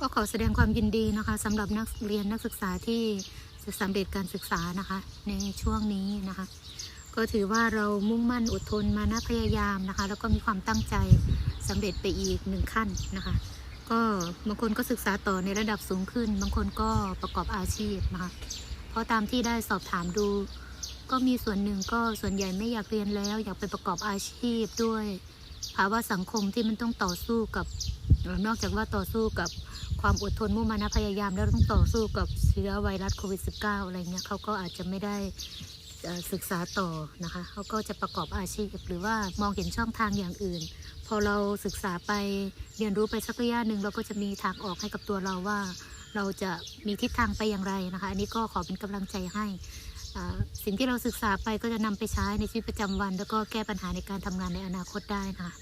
ก็ขอแสดงความยินดีนะคะสำหรับนักเรียนนักศึกษาที่สำเร็จการศึกษานะคะ ในช่วงนี้นะคะ ก็ถือว่าเรามุ่งมั่นอดทนมานะพยายามนะคะ แล้วก็มีความตั้งใจสำเร็จไปอีกหนึ่งขั้นนะคะ ก็บางคนก็ศึกษาต่อในระดับสูงขึ้น บางคนก็ประกอบอาชีพนะคะเพราะตามที่ได้สอบถามดู ก็มีส่วนหนึ่งก็ส่วนใหญ่ไม่อยากเรียนแล้ว อยากไปประกอบอาชีพด้วยภาวะสังคมที่มันต้องต่อสู้กับนอกจากว่าต่อสู้กับ ความอดทนมุ่งมานะพยายามแล้วต้องต่อสู้กับเชื้อไวรัสโควิด -19 อะไรเงี้ยเขาก็อาจจะไม่ได้ศึกษาต่อนะคะเขาก็จะประกอบอาชีพ หรือว่ามองเห็นช่องทางอย่างอื่น พอเราศึกษาไปเรียนรู้ไปสักระยะหนึ่งเราก็จะมีทางออกให้กับตัวเราว่า เราจะมีทิศทางไปอย่างไรนะคะ อันนี้ก็ขอเป็นกำลังใจให้สิ่งที่เราศึกษาไปก็จะนำไปใช้ในชีวิตประจำวัน แล้วก็แก้ปัญหาในการทำงานในอนาคตได้นะคะ